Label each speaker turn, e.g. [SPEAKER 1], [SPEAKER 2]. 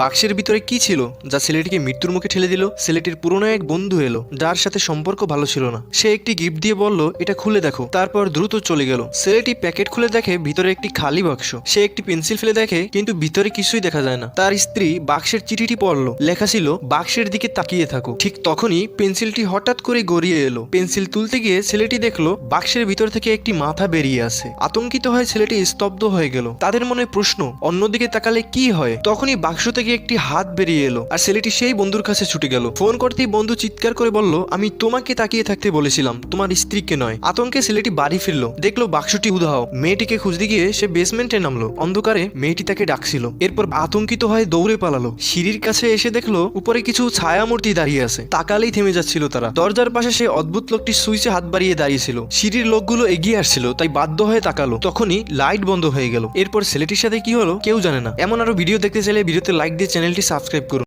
[SPEAKER 1] বাক্সের ভিতরে কি ছিল যা ছেলেটিকে মৃত্যুর মুখে ঠেলে দিল? ছেলেটির পুরনো এক বন্ধু এলো, যার সাথে সম্পর্ক ভালো ছিল না। সে একটি গিফট দিয়ে বলল, এটা খুলে দেখো। তারপর দ্রুত চলে গেল। ছেলেটি প্যাকেট খুলে দেখে ভিতরে একটি খালি বাক্স। সে একটি পেন্সিল ফেলে দেখে, কিন্তু ভিতরে কিছুই দেখা যায় না। তার স্ত্রী বাক্সের চিঠিটি পড়ল। লেখা ছিল, বাক্সের দিকে তাকিয়ে থাকো। ঠিক তখনই পেন্সিলটি হঠাৎ করে গড়িয়ে এলো। পেন্সিল তুলতে গিয়ে ছেলেটি দেখল, বাক্সের ভিতর থেকে একটি মাথা বেরিয়ে আসে। আতঙ্কিত হয়ে ছেলেটি স্তব্ধ হয়ে গেল। তাদের মনে প্রশ্ন, অন্যদিকে তাকালে কি হয়? তখনই বাক্স থেকে একটি হাত বেরিয়ে এলো, আর ছেলেটি সেই বন্ধুর কাছে ছুটে গেল। ফোন করতেই বন্ধু চিৎকার করে বলল, আমি তোমাকে তাকিয়ে থাকতে বলেছিলাম, তোমার স্ত্রীকে নয়। আতঙ্কে ছেলেটি বাড়ি ফিরলো, দেখল বাক্সটি উধাও। মেয়েটিকে খুঁজতে গিয়ে সে বেসমেন্টে নামলো, অন্ধকারে মেয়েটি তাকে ডাকছিল, এরপর আতঙ্কিত হয়ে দৌড়ে পালালো। সিঁড়ির কাছে এসে দেখল, উপরে কিছু ছায়ামূর্তি দাঁড়িয়ে আছে। তাকালেই থেমে যাচ্ছিল তারা। দরজার পাশে সেই অদ্ভুত লোকটি সুইচে হাত বাড়িয়ে দাঁড়িয়েছিল। সিঁড়ির লোকগুলো এগিয়ে আসছিল, তাই বাধ্য হয়ে তাকালো। তখনই লাইট বন্ধ হয়ে গেল। এরপর ছেলেটির সাথে কি হলো কেউ জানে না। এমন আরও ভিডিও দেখতে চাইলে ভিডিওতে লাইক দিয়ে চ্যানেলটি সাবস্ক্রাইব করুন